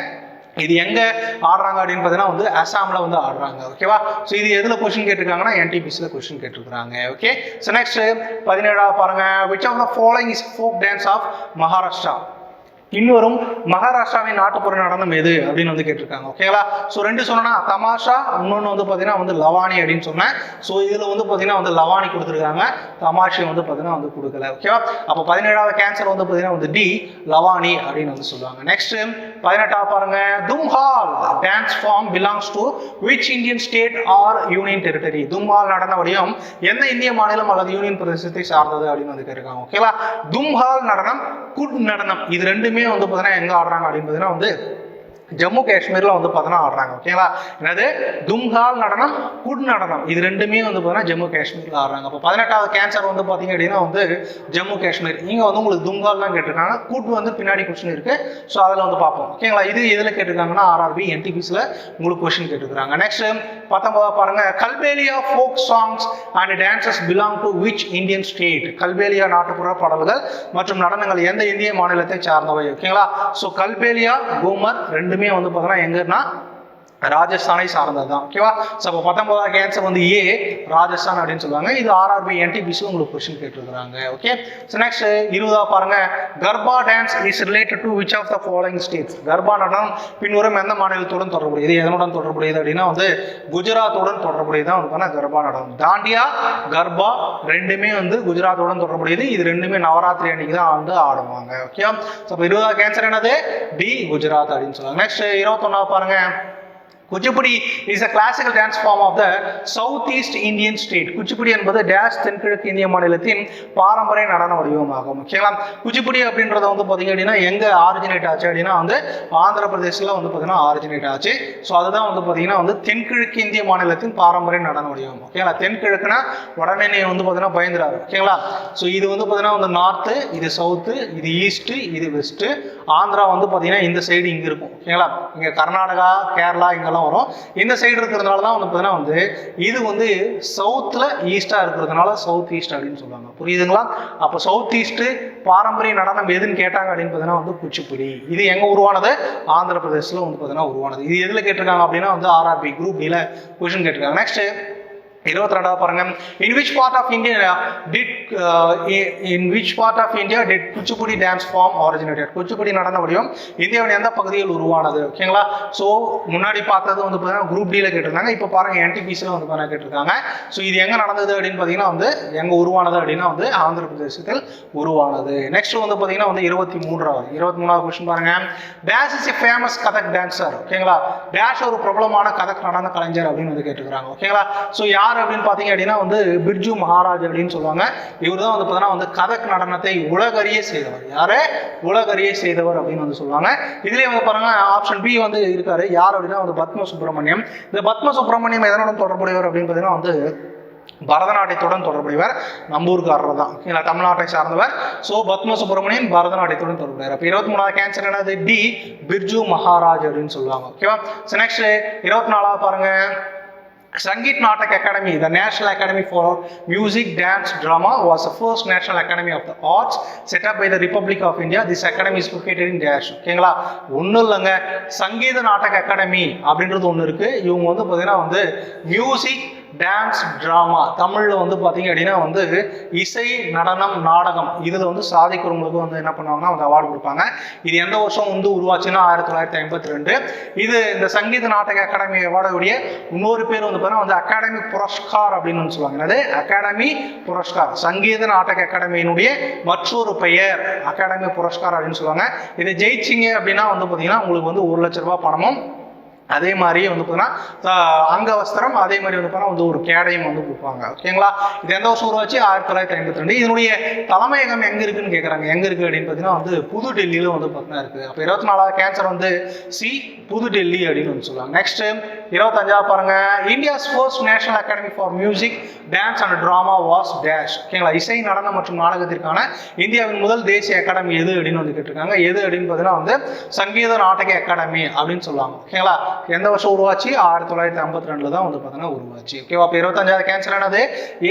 இது எங்க ஆடுறாங்க அப்படின்னு பார்த்தீங்கன்னா வந்து அசாமில் வந்து ஆடுறாங்க ஓகேவா ஸோ இது எதில் கொஸ்டின் கேட்டிருக்காங்கன்னா என்டிபிசியில் கொஸ்டின் கேட்டிருக்காங்க ஓகே ஸோ நெக்ஸ்ட் பதினேழாவது பாருங்க. Which of the following is folk dance of Maharashtra இன்னொரும் மகாராஷ்டிராவின் நாட்டுப்புற நடனம் எது அப்படின்னு வந்து கேட்டிருக்காங்க. ஓகேங்களா ஸோ ரெண்டு சொன்னா தமாஷா இன்னொன்று வந்து பார்த்தீங்கன்னா வந்து லவானி அப்படின்னு சொன்னேன். ஸோ இதில் வந்து பார்த்தீங்கன்னா வந்து லவானி கொடுத்துருக்காங்க. தமாஷை வந்து பார்த்தீங்கன்னா வந்து கொடுக்கல. ஓகேவா அப்போ பதினேழாவது கேன்சர் வந்து பார்த்தீங்கன்னா வந்து டி லவானி அப்படின்னு வந்து சொல்லுவாங்க. நெக்ஸ்ட் பதினெட்டாவது பாருங்க. Dumhal dance form belongs to which Indian state or union territory Dumhal நடன வடிவம் எந்த இந்திய மாநிலம் அல்லது யூனியன் பிரதேசத்தை சார்ந்தது அப்படின்னு வந்து கேட்டிருக்காங்க. ஓகேவா தும்ஹால் நடனம் குட் நடனம். இது ரெண்டுமே வந்து பார்த்தீங்கன்னா எங்க ஆடுறாங்க அப்படின்னு பார்த்தீங்கன்னா வந்து ஜம்மு காஷ்மீர்ல வந்து பார்த்தோன்னா ஆடுறாங்க. ஓகேங்களா என்னது? தும்ஹால் நடனம் குட் நடனம். இது ரெண்டுமே வந்து பார்த்தீங்கன்னா ஜம்மு காஷ்மீர்ல ஆடுறாங்க. அப்போ பதினெட்டாவது கேன்சர் வந்து பார்த்தீங்க அப்படின்னா வந்து ஜம்மு காஷ்மீர். இங்கே வந்து உங்களுக்கு தும்ஹால்லாம் கேட்டிருக்காங்க. குட் வந்து பின்னாடி கொஸ்டின் இருக்கு. ஸோ அதில் வந்து பார்ப்போம். ஓகேங்களா இது எதில் கேட்டிருக்காங்கன்னா ஆர்ஆர்பி என்டிபிஸில் உங்களுக்கு கொஸ்டின் கேட்டிருக்காங்க நெக்ஸ்ட் பத்தொன்பதாவது பாருங்க. Kalbelia folk songs and dances belong to which Indian state Kalbelia நாட்டுப்புற பாடல்கள் மற்றும் நடனங்கள் எந்த இந்திய மாநிலத்தை சார்ந்தவை? ஓகேங்களா ஸோ கல்பேலியா கூமர் ரெண்டுமே வந்து பார்த்தோன்னா எங்கன்னா ராஜஸ்தானை சார்ந்தது தான் ஓகேவா ஸோ அப்போ பத்தொன்பதாவது கேன்சர் வந்து ஏ ராஜஸ்தான் அப்படின்னு சொல்லுவாங்க. இது ஆர்ஆர்பி என்டிபிசி உங்களுக்கு கொஸ்டின் கேட்டிருக்கிறாங்க. ஓகே ஸோ நெக்ஸ்ட் இருபதா பாருங்க. Garba dance is related to which of the following states Garba நடனம் பின்வரும் எந்த மாநிலத்துடன் தொடர்புடையது எதனுடன் தொடர்புடையது அப்படின்னா வந்து குஜராத்துடன் தொடர்புடையது தான் வந்து கர்பா நடனம். தாண்டியா கர்பா ரெண்டுமே வந்து குஜராத்துடன் தொடர்புடையது. இது ரெண்டுமே நவராத்திரி அன்னைக்கு தான் வந்து ஆடுவாங்க ஓகே ஸோ இருபதாவது கேன்சர் என்னது? டி குஜராத் அப்படின்னு சொல்லுவாங்க. நெக்ஸ்ட் இருபத்தொன்னாவது பாருங்க. Kuchipudi is a classical dance form of the south east Indian state Kuchipudi என்பது டேஷ் தென்கிழக்கு இந்திய மாநிலத்தின் பாரம்பரிய நடன வடிவமாகும். ஓகேங்களா குச்சிப்புடி அப்படின்றத வந்து பார்த்தீங்க அப்படின்னா எங்கே ஆரிஜினேட் ஆச்சு அப்படின்னா வந்து ஆந்திர பிரதேசில் வந்து பார்த்தீங்கன்னா ஆரிஜினேட் ஆச்சு. ஸோ அதுதான் வந்து பார்த்தீங்கன்னா வந்து தென்கிழக்கு இந்திய மாநிலத்தின் பாரம்பரிய நடன வடிவம். ஓகேங்களா தென்கிழக்குனா உடனே வந்து பார்த்தீங்கன்னா பயந்துறாரு. ஓகேங்களா ஸோ இது வந்து பார்த்தீங்கன்னா வந்து நார்த்து இது சவுத்து இது ஈஸ்ட்டு இது வெஸ்ட்டு ஆந்திரா வந்து பார்த்தீங்கன்னா இந்த சைடு இங்கே இருக்கும். ஓகேங்களா இங்கே கர்நாடகா கேரளா இங்கெல்லாம் வரும். இந்த சைடு இருக்கிறதுனால தான் வந்து பார்த்தீங்கன்னா வந்து இது வந்து சவுத்தில் ஈஸ்டாக இருக்கிறதுனால சவுத் ஈஸ்ட் அப்படின்னு சொல்லுவாங்க. புரியுதுங்களா? அப்போ சவுத் ஈஸ்ட்டு பாரம்பரிய நடனம் எதுன்னு கேட்டாங்க அப்படின்னு பார்த்தீங்கன்னா வந்து குச்சிப்புடி. இது எங்கே உருவானது? ஆந்திர பிரதேசில் வந்து பார்த்தீங்கன்னா உருவானது. இது எதில் கேட்டிருக்காங்க அப்படின்னா வந்து ஆர்ஆர்பி குரூப் டியில் கொஷின் கேட்டிருக்காங்க. நெக்ஸ்ட்டு இருபத்தி ரெண்டாவது பாருங்க in which part of India did in which part of India did Kuchipudi dance form originated Kuchipudi நடன வடிவம் இந்தியாவின் எந்த பகுதியில் உருவானது? ஓகேங்களா ஸோ முன்னாடி பார்த்தது வந்து பார்த்தீங்கன்னா குரூப் டியில் கேட்டிருந்தாங்க. இப்போ பாருங்க என்டிபிசியில் வந்து பார்த்தீங்கன்னா கேட்டிருக்காங்க. ஸோ இது எங்கே நடந்தது அப்படின்னு பார்த்தீங்கன்னா வந்து எங்கே உருவானது அப்படின்னா வந்து ஆந்திர பிரதேசத்தில் உருவானது. நெக்ஸ்ட் வந்து பார்த்தீங்கன்னா வந்து இருபத்தி மூன்றாவது இருபத்தி மூணாவது கொஸ்டின் பாருங்க dash is a famous Kathak dancer ஓகேங்களா டேஷ் ஒரு பிரபலமான கதக் நடன கலைஞர் அப்படின்னு வந்து கேட்டுக்கிறாங்க ஓகேங்களா ஸோ யார் அப்படின்னு பார்த்தீங்க அப்படின்னா வந்து பிர்ஜு மகாராஜ் அப்படின்னு சொல்லுவாங்க. இவர் தான் வந்து பார்த்தீங்கன்னா வந்து கதக் நடனத்தை உலகறிய செய்தவர். யாரு? உலகறிய செய்தவர் அப்படின்னு வந்து சொல்லுவாங்க. இதுலேயே வந்து பாருங்க ஆப்ஷன் பி வந்து இருக்காரு. யார் அப்படின்னா வந்து பத்ம சுப்பிரமணியம் இந்த பத்ம சுப்பிரமணியம் எதனுடன் தொடர்புடையவர் அப்படின்னு பார்த்தீங்கன்னா வந்து பரதநாட்டியத்துடன் தொடர்புடையவர் நம்பூர்காரர் தான். இல்லை தமிழ்நாட்டை சார்ந்தவர். ஸோ பத்ம சுப்பிரமணியன் பரதநாட்டியத்துடன் தொடர்புடையவர். அப்போ இருபத்தி மூணாவது கேன்சர் என்னது? டி பிர்ஜு மகாராஜ் அப்படின்னு சொல்லுவாங்க. ஓகேவா ஸோ நெக்ஸ்ட் இருபத்தி நாலாவது பாருங்க. Sangeet Natak Academy, the National Academy for Music, Dance, Drama, was the first National Academy of the Arts set up by the Republic of India. This academy is located in Dash. ஓகேங்களா ஒன்றும் இல்லைங்க சங்கீத நாடக academy அப்படின்றது ஒன்று இருக்கு இவங்க வந்து பார்த்தீங்கன்னா வந்து மியூசிக் டான்ஸ் ட்ராமா தமிழில் வந்து பார்த்தீங்க அப்படின்னா வந்து இசை நடனம் நாடகம். இதில் வந்து சாதிக்கிறவங்களுக்கு வந்து என்ன பண்ணுவாங்கன்னா வந்து அவார்டு கொடுப்பாங்க. இது எந்த வருஷம் வந்து உருவாச்சுன்னா ஆயிரத்தி தொள்ளாயிரத்தி ஐம்பத்தி ரெண்டு இது இந்த சங்கீத நாடக அகாடமி அவார்டுடைய இன்னொரு பேர் வந்து பார்த்தீங்கன்னா வந்து அகாடமி புரஸ்கார் அப்படின்னு வந்து சொல்லுவாங்க. அது அகாடமி புரஸ்கார் சங்கீத நாடக அகாடமியினுடைய மற்றொரு பெயர் அகாடமி புரஸ்கார் அப்படின்னு சொல்லுவாங்க. இதை ஜெயிச்சிங்க அப்படின்னா வந்து பார்த்தீங்கன்னா உங்களுக்கு வந்து ஒரு லட்ச ரூபாய் பணமும் அதே மாதிரியே வந்து பார்த்தீங்கன்னா அங்க வஸ்திரம் அதே மாதிரி வந்து பார்த்தீங்கன்னா வந்து ஒரு கேடையும் வந்து கொடுப்பாங்க. ஓகேங்களா இது எந்த வருஷம் உருவாச்சு? ஆயிரத்தி தொள்ளாயிரத்தி ஐம்பத்தி ரெண்டு. இதனுடைய தலைமையகம் எங்க இருக்குன்னு கேட்குறாங்க எங்க இருக்கு அப்படின்னு பார்த்தீங்கன்னா வந்து புது டெல்லியில வந்து பார்த்தீங்கன்னா இருக்கு. அப்போ இருபத்தி நாலாவது கேன்சர் வந்து சி புது டெல்லி அப்படின்னு வந்து சொல்லுவாங்க. நெக்ஸ்ட் இருபத்தஞ்சாவது பாருங்க. India's first national academy for music dance and drama was dash ஓகேங்களா இசை நடனம் மற்றும் நாடகத்திற்கான இந்தியாவின் முதல் தேசிய அகாடமி எது அப்படின்னு வந்து கேட்டிருக்காங்க. எது அப்படின்னு பார்த்தீங்கன்னா வந்து சங்கீத நாடக அகாடமி அப்படின்னு சொல்லுவாங்க. ஓகேங்களா எந்த வருஷம் உருவாச்சு? ஆயிரத்தி தொள்ளாயிரத்தி ஐம்பத்தி ரெண்டுல தான் வந்து பார்த்தீங்கன்னா உருவாச்சு. ஓகேவா அப்போ இருபத்தஞ்சாவது கேன்சல் ஆனது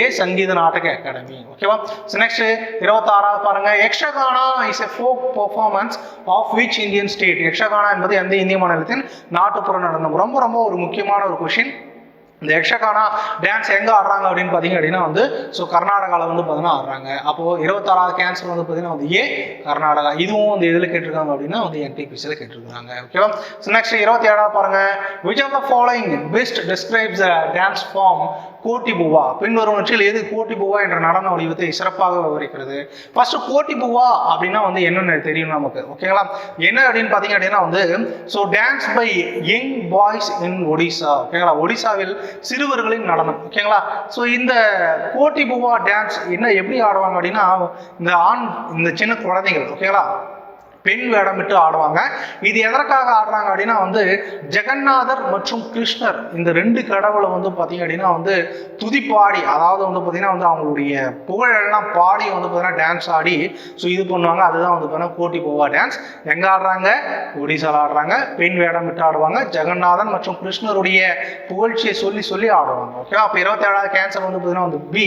ஏ சங்கீத நாடக அகாடமி. ஓகேவா நெக்ஸ்ட் இருபத்தாறாவது பாருங்க. Yakshagana is a folk performance of which Indian state Yakshagana என்பது எந்த இந்திய மாநிலத்தின் நாட்டுப்புற நடனம்? ரொம்ப ரொம்ப ஒரு முக்கியமான ஒரு கொஷின் இந்த யக்ஷகானா டான்ஸ் எங்கே ஆடுறாங்க அப்படின்னு பார்த்தீங்க அப்படின்னா வந்து ஸோ கர்நாடகாவில் வந்து பார்த்தீங்கன்னா ஆடுறாங்க. அப்போது இருபத்தாறாவது கேன்சர் வந்து பார்த்தீங்கன்னா வந்து ஏ கர்நாடகா. இதுவும் வந்து எதில் கேட்டிருக்காங்க அப்படின்னா வந்து என்டிபிசியில் கேட்டிருக்காங்க ஓகேவா நெக்ஸ்ட் இருபத்தி ஏழாவது பாருங்கள் which of the following best describes dance form Gotipua? பின்வருவனற்றில் எது கோட்டி பூவா என்ற நடன வடிவத்தை சிறப்பாக விவரிக்கிறது? ஃபர்ஸ்ட் கோட்டி பூவா அப்படின்னா வந்து என்னென்ன தெரியும் நமக்கு? ஓகேங்களா என்ன அப்படின்னு பார்த்தீங்க அப்படின்னா வந்து so dance by young boys in Odisha ஓகேங்களா ஒடிசாவில் சிறுவர்களின் நடனம் ஓகேங்களா ஸோ இந்த கோட்டி பூவா டான்ஸ் என்ன எப்படி ஆடுவாங்க அப்படின்னா இந்த ஆண் இந்த சின்ன குழந்தைகள் ஓகேங்களா பெண் வேடமிட்டு ஆடுவாங்க. இது எதற்காக ஆடுறாங்க அப்படின்னா வந்து ஜெகநாதர் மற்றும் கிருஷ்ணர் இந்த ரெண்டு கடவுளை வந்து பார்த்தீங்க அப்படின்னா வந்து துதிப்பாடி. அதாவது வந்து பார்த்தீங்கன்னா வந்து அவங்களுடைய புகழெல்லாம் பாடி வந்து பார்த்தீங்கன்னா டான்ஸ் ஆடி ஸோ இது பண்ணுவாங்க. அதுதான் வந்து பார்த்தீங்கன்னா கோட்டி போவா டான்ஸ் எங்கே ஆடுறாங்க? ஒடிசால ஆடுறாங்க. பெண் வேடமிட்டு ஆடுவாங்க. ஜெகநாதன் மற்றும் கிருஷ்ணருடைய புகழ்ச்சியை சொல்லி சொல்லி ஆடுவாங்க. ஓகே அப்போ இருபத்தி ஏழாவது கேன்சர் வந்து பார்த்தீங்கன்னா வந்து B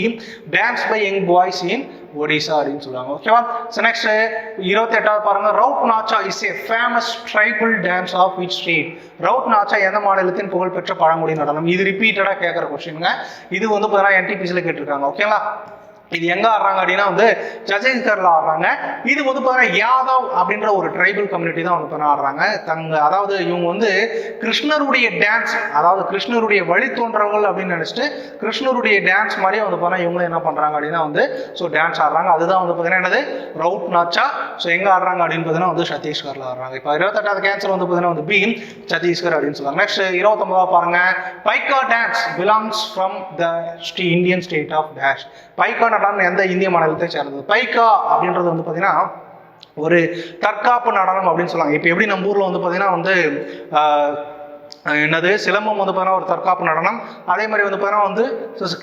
dance by young boys in Odisha அப்படின்னு சொல்லுவாங்க. ஓகேவா ஸோ நெக்ஸ்ட் இருபத்தி எட்டாவது பாருங்க. Raut Nacha is a famous tribal dance of which state Raut Nacha எந்த மாநிலத்தின் புகழ்பெற்ற பழங்குடி நடனம்? இது ரிப்பீட்டடாக கேட்குற கொஸ்டினுங்க இது வந்து பார்த்தீங்கன்னா என்டிபிசியில் கேட்டிருக்காங்க. ஓகேங்களா இது எங்க ஆடுறாங்க அப்படின்னா வந்து சத்தீஸ்கர்ல ஆடுறாங்க. இது வந்து பார்த்தீங்கன்னா யாதவ் அப்படின்ற ஒரு ட்ரைபல் கம்யூனிட்டி தான் வந்து பார்த்தீங்கன்னா ஆடுறாங்க. தங்க அதாவது இவங்க வந்து கிருஷ்ணருடைய டான்ஸ் அதாவது கிருஷ்ணருடைய வழி தோன்றவங்கள் அப்படின்னு நினைச்சிட்டு கிருஷ்ணருடைய டான்ஸ் மாதிரியே வந்து பாருங்க இவங்களும் என்ன பண்றாங்க அப்படின்னா வந்து ஸோ டான்ஸ் ஆடுறாங்க. அதுதான் வந்து பார்த்தீங்கன்னா என்னது? ரவுட் நாச்சா. ஸோ எங்க ஆடுறாங்க அப்படின்னு பார்த்தீங்கன்னா வந்து சத்தீஸ்கர்ல ஆடுறாங்க. இப்போ இருபத்தெட்டாவது கேன்சர் வந்து பார்த்தீங்கன்னா வந்து பி சத்தீஸ்கர் அப்படின்னு சொல்லுவாங்க நெக்ஸ்ட் இருபத்தொன்பதா பாருங்க. Paika dance belongs from the Sri Indian state of dash Paika நடனம் எந்த இந்திய மாநிலத்தை சேர்ந்தது? பைக்கா அப்படின்றது வந்து பார்த்தீங்கன்னா ஒரு தற்காப்பு நடனம் அப்படின்னு சொல்லுவாங்க. இப்போ எப்படி நம்ம ஊரில் வந்து பார்த்தீங்கன்னா வந்து என்னது? சிலம்பம் வந்து பார்த்தீங்கன்னா ஒரு தற்காப்பு நடனம். அதே மாதிரி வந்து பார்த்தீங்கன்னா வந்து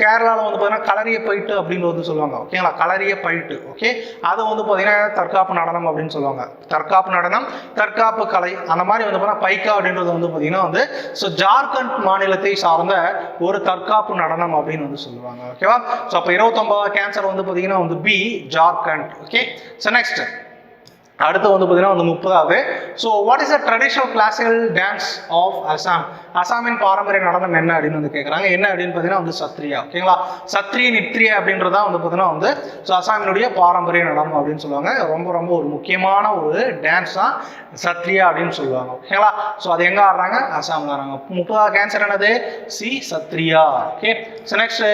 கேரளாவில் வந்து பார்த்தீங்கன்னா களரிய பயிட்டு அப்படின்னு வந்து சொல்லுவாங்க. ஓகேங்களா களரிய பயிட்டு. ஓகே அது வந்து பார்த்தீங்கன்னா தற்காப்பு நடனம் அப்படின்னு சொல்லுவாங்க. தற்காப்பு நடனம் தற்காப்பு கலை அந்த மாதிரி வந்து பார்த்தீங்கன்னா பைக்கா அப்படின்றது வந்து பார்த்தீங்கன்னா வந்து ஸோ ஜார்க்கண்ட் மாநிலத்தை சார்ந்த ஒரு தற்காப்பு நடனம் அப்படின்னு வந்து சொல்லுவாங்க. ஓகேவா ஸோ அப்போ இருபத்தொன்பதாவது கேன்சர் வந்து பார்த்தீங்கன்னா வந்து B Jharkhand. Okay so next அடுத்து வந்து பார்த்தீங்கன்னா வந்து முப்பதாவது. So what is the traditional classical dance of Assam அசாமின் பாரம்பரிய நடனம் என்ன அப்படின்னு வந்து கேட்குறாங்க என்ன அப்படின்னு பார்த்தீங்கன்னா வந்து சத்ரியா. ஓகேங்களா சத்ரிய நித்ரியா அப்படின்றதா வந்து பார்த்தீங்கன்னா வந்து ஸோ அசாமினுடைய பாரம்பரிய நடனம் அப்படின்னு சொல்லுவாங்க. ரொம்ப ரொம்ப ஒரு முக்கியமான ஒரு டான்ஸ் தான் சத்ரியா அப்படின்னு சொல்லுவாங்க. ஓகேங்களா ஸோ அது எங்கே ஆடுறாங்க? அசாமில் ஆடுறாங்க. முப்பதாவது கேன்சர் என்னது? C Sattriya. Okay so next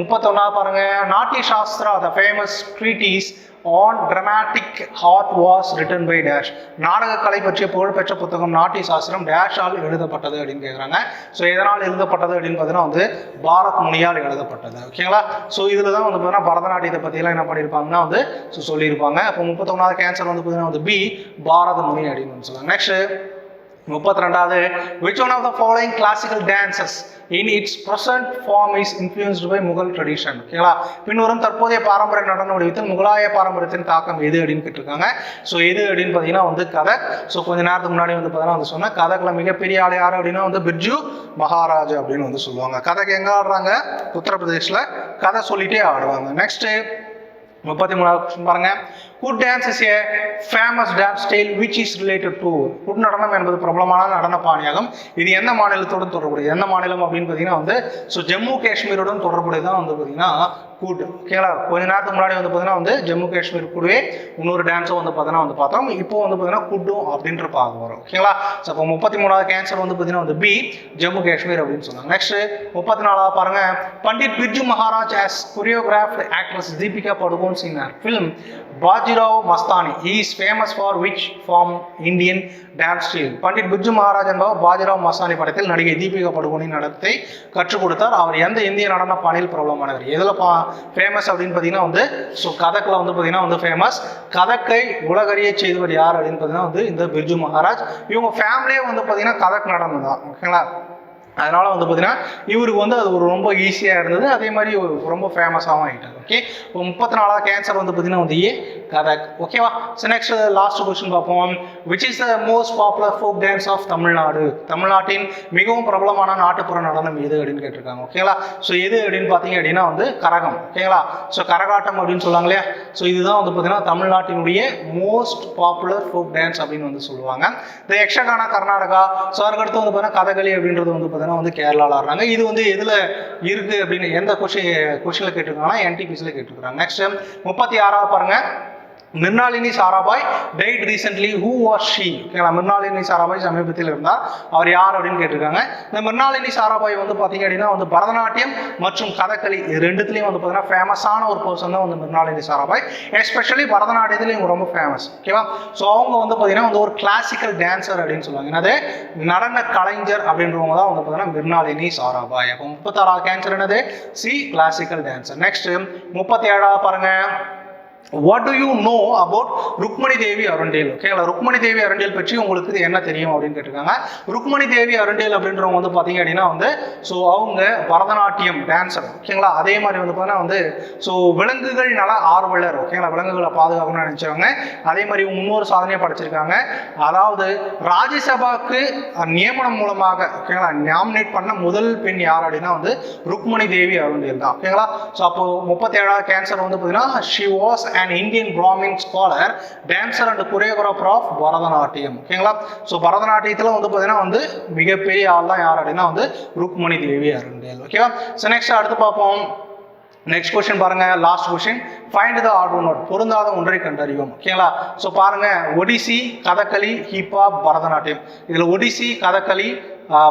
முப்பத்தொன்னா பாருங்க. Natya Shastra the famous treatise on dramatic art was written by dash நாடக கலை பற்றிய புகழ்பெற்ற புத்தகம் நாட்டிய சாஸ்திரம் டேஷால் எழுதப்பட்டது அப்படின்னு கேட்குறாங்க ஸோ எதனால் எழுதப்பட்டது அப்படின்னு பார்த்தீங்கன்னா வந்து பாரத் முனியால் எழுதப்பட்டது. ஓகேங்களா ஸோ இதில் தான் வந்து பார்த்தீங்கன்னா பரதநாட்டியத்தை பற்றியெல்லாம் என்ன பண்ணியிருப்பாங்கன்னா வந்து ஸோ சொல்லியிருப்பாங்க. அப்போ முப்பத்தொன்னாவது கேன்சர் வந்து பார்த்தீங்கன்னா வந்து பி பாரத முனி அப்படின்னு சொல்லுவாங்க நெக்ஸ்ட் முப்பத்தி ரெண்டாவது which one of the following classical dances in its present form is influenced by Mughal tradition ஓகேங்களா பின்வரும் தற்போதைய பாரம்பரிய நடன வடிவத்தில் முகலாய பாரம்பரியத்தின் தாக்கம் எது அப்படின்னு கேட்டிருக்காங்க. ஸோ எது அப்படின்னு பார்த்தீங்கன்னா வந்து கதக் ஸோ கொஞ்ச நேரத்துக்கு முன்னாடி வந்து பார்த்தீங்கன்னா வந்து சொன்னால் கதக்ல மிகப்பெரிய ஆள் யார் அப்படின்னா வந்து பிர்ஜு மகாராஜா அப்படின்னு வந்து சொல்லுவாங்க. கதக் எங்கே ஆடுறாங்க? உத்தரப்பிரதேசில் கதை சொல்லிட்டே ஆடுவாங்க. நெக்ஸ்ட்டு முப்பத்தி மூணாவது கொஸ்டின் பாருங்க. Good dance is a famous dance style which is related to good நடனம் என்பது பிரபலமான நடன பாணியாகும். இது எந்த மாநிலத்துடன் தொடர்புடையது? எந்த மாநிலம் அப்படின்னு பார்த்தீங்கன்னா வந்து ஸோ ஜம்மு காஷ்மீருடன் தொடர்புடையதான் வந்து பார்த்தீங்கன்னா குட் ஓகேங்களா கொஞ்ச நேரத்துக்கு முன்னாடி வந்து பார்த்தீங்கன்னா வந்து ஜம்மு காஷ்மீர் கூடவே இன்னொரு டான்ஸும் வந்து பார்த்தீங்கன்னா வந்து பார்த்தோம். இப்போ வந்து பார்த்தீங்கன்னா குட்டும் அப்படின்ற பார்க்க வரும் ஓகேங்களா ஸோ இப்போ முப்பத்தி மூணாவது கேன்சர் வந்து பார்த்தீங்கன்னா வந்து பி ஜம்மு காஷ்மீர் அப்படின்னு சொன்னாங்க. நெக்ஸ்ட் முப்பத்தி நாலாவது பாருங்க. Pandit Birju Maharaj as choreographed actress Deepika Padukone in film Bajirao Mastani. Is famous for which form Indian dance style Pandit Birju மகாராஜன் என்பவர் பாஜிராவ் மஸ்தானி படத்தில் நடிகை தீபிகா படுகோனின் நடனத்தை கற்றுக் கொடுத்தார். அவர் எந்த இந்திய நடன பாணியில் பிரபலமானவர் எதில் பா ஃபேமஸ் அப்படின்னு பார்த்தீங்கன்னா வந்து ஸோ கதக்கில் வந்து பார்த்தீங்கன்னா வந்து ஃபேமஸ் கதக்கை உலகறிய செய்தவர் யார் அப்படின்னு பார்த்தீங்கன்னா வந்து இந்த பிர்ஜு மகாராஜ். இவங்க ஃபேமிலியே வந்து பார்த்தீங்கன்னா கதக் நடனம் தான் ஓகேங்களா? அதனால வந்து பார்த்தீங்கன்னா இவருக்கு வந்து அது ஒரு ரொம்ப ஈஸியாக இருந்தது. அதே மாதிரி ரொம்ப ஃபேமஸாகவும் ஆகிட்டார் ஓகே இப்போ முப்பத்தி நாலாவது கேன்சர் வந்து பார்த்தீங்கன்னா வந்து ஏ கதக் ஓகேவா ஸோ நெக்ஸ்ட் லாஸ்ட் கொஸ்டின் பார்ப்போம். Which is the most popular folk dance of Tamil Nadu? தமிழ்நாட்டின் மிகவும் பிரபலமான நாட்டுப்புற நடனம் எது அப்படின்னு கேட்டிருக்காங்க. ஓகேங்களா ஸோ எது அப்படின்னு பார்த்தீங்க அப்படின்னா வந்து கரகம். ஓகேங்களா ஸோ கரகாட்டம் அப்படின்னு சொல்லுவாங்க இல்லையா? ஸோ இதுதான் வந்து பார்த்தீங்கன்னா தமிழ்நாட்டினுடைய மோஸ்ட் பாப்புலர் ஃபோக் டான்ஸ் அப்படின்னு வந்து சொல்லுவாங்க. இந்த யக்ஷகானா கர்நாடகா ஸோ அதுக்கடுத்து வந்து பார்த்தீங்கன்னா கதகளி அப்படின்றது வந்து பார்த்தீங்கன்னா வந்து கேரளாவில் ஆடுறாங்க. இது வந்து எதில் இருக்குது அப்படின்னு எந்த கொஷின் கொஷினில் கேட்டிருக்காங்கன்னா என்டிபிசியில் கேட்டிருக்காங்க. நெக்ஸ்ட் முப்பத்தி ஆறாவது பாருங்கள் Mrinalini Sarabhai died recently who are she ஓகேங்களா மிர்னாலினி சாராபாய் சமீபத்தில் இருந்தார் அவர் யார் அப்படின்னு கேட்டிருக்காங்க. இந்த மிர்னாலினி சாராபாய் வந்து பார்த்தீங்க அப்படின்னா வந்து பரதநாட்டியம் மற்றும் கதகளி இது ரெண்டுத்துலேயும் வந்து பார்த்தீங்கன்னா ஃபேமஸான ஒரு பர்சன் தான் வந்து மிர்னாலினி சாராபாய். எஸ்பெஷலி பரதநாட்டியத்தில் இவங்க ரொம்ப ஃபேமஸ் ஓகேவா? ஸோ அவங்க வந்து பார்த்தீங்கன்னா வந்து ஒரு கிளாசிக்கல் டான்சர் அப்படின்னு சொல்லுவாங்க. என்னது? நடன கலைஞர் அப்படின்றவங்க தான் வந்து பார்த்தீங்கன்னா மிர்னாலினி சாராபாய். அப்போ முப்பத்தாறாவது கேன்சர் என்னது? சி கிளாசிக்கல் டான்சர் நெக்ஸ்ட் முப்பத்தி ஏழாவது பாருங்க. What do you know about Rukmini Devi Arundale ஓகேங்களா ருக்மணி தேவி அருண்டேல் பற்றி உங்களுக்கு இது என்ன தெரியும் அப்படின்னு கேட்டிருக்காங்க. ருக்மணி தேவி அருண்டேல் அப்படின்றவங்க வந்து பார்த்தீங்க அப்படின்னா வந்து ஸோ அவங்க பரதநாட்டியம் டான்சர் ஓகேங்களா அதே மாதிரி வந்து பார்த்தீங்கன்னா வந்து ஸோ விலங்குகள் நல ஆர்வலர். ஓகேங்களா விலங்குகளை பாதுகாக்கணும்னு நினச்சவங்க. அதே மாதிரி இன்னொரு சாதனையை படைச்சிருக்காங்க. அதாவது ராஜ்யசபாக்கு நியமனம் மூலமாக ஓகேங்களா நாமினேட் பண்ண முதல் பெண் யார் அப்படின்னா வந்து ருக்மணி தேவி அருண்டேல் தான் ஓகேங்களா ஸோ அப்போ முப்பத்தேழாவது கேன்சர் வந்து பார்த்தீங்கன்னா she was and Indian Brahmin scholar dancer and choreographer of Bharatanatyam ஓகேங்களா ஸோ பரதநாட்டியத்தில் வந்து பார்த்தீங்கன்னா வந்து மிகப்பெரிய ஆள் தான் யார் அப்படின்னா வந்து ருக்மணி தேவி அருண்டேல் ஓகேவா ஸோ நெக்ஸ்ட் அடுத்து பார்ப்போம். நெக்ஸ்ட் கொஸ்டின் பாருங்க. Last question find the order note பொருந்தாத ஒன்றை கண்டறியும் ஓகேங்களா ஸோ பாருங்க. ஒடிசி கதகளி ஹிப்ஹாப் பரதநாட்டியம் இதில் ஒடிசி கதகளி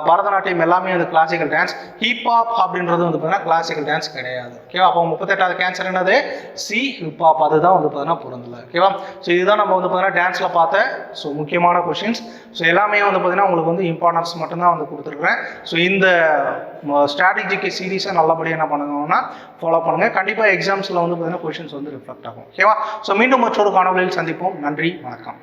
பரதநாட்டியம் எல்லாமே வந்து கிளாசிக்கல் டான்ஸ் ஹிப்ஹாப் அப்படின்றது வந்து பார்த்தீங்கன்னா கிளாசிக்கல் டான்ஸ் கிடையாது. ஓகேவா அப்போ முப்பத்தெட்டாவது கேன்சர் என்னது? சி ஹிப்ஹாப் அதுதான் வந்து பார்த்தீங்கன்னா பொருந்தல. ஓகேவா ஸோ இதுதான் நம்ம வந்து பார்த்தீங்கன்னா டான்ஸில் பார்த்த ஸோ முக்கியமான கொஷின்ஸ் ஸோ எல்லாமே வந்து பார்த்தீங்கன்னா உங்களுக்கு வந்து இம்பார்ட்டன்ஸ் மட்டும்தான் வந்து கொடுத்துருக்குறேன். ஸோ இந்த ஸ்ட்ராட்டஜிக்கு சீரீஸை நல்லபடியாக என்ன பண்ணுங்கன்னா ஃபாலோ பண்ணுங்கள் கண்டிப்பாக எக்ஸாம்ஸில் வந்து பார்த்தீங்கன்னா கொஷின்ஸ் வந்து ரிஃப்ளெக்ட் ஆகும். ஓகேவா ஸோ மீண்டும் மற்றொரு காணொலியில் சந்திப்போம். நன்றி. வணக்கம்.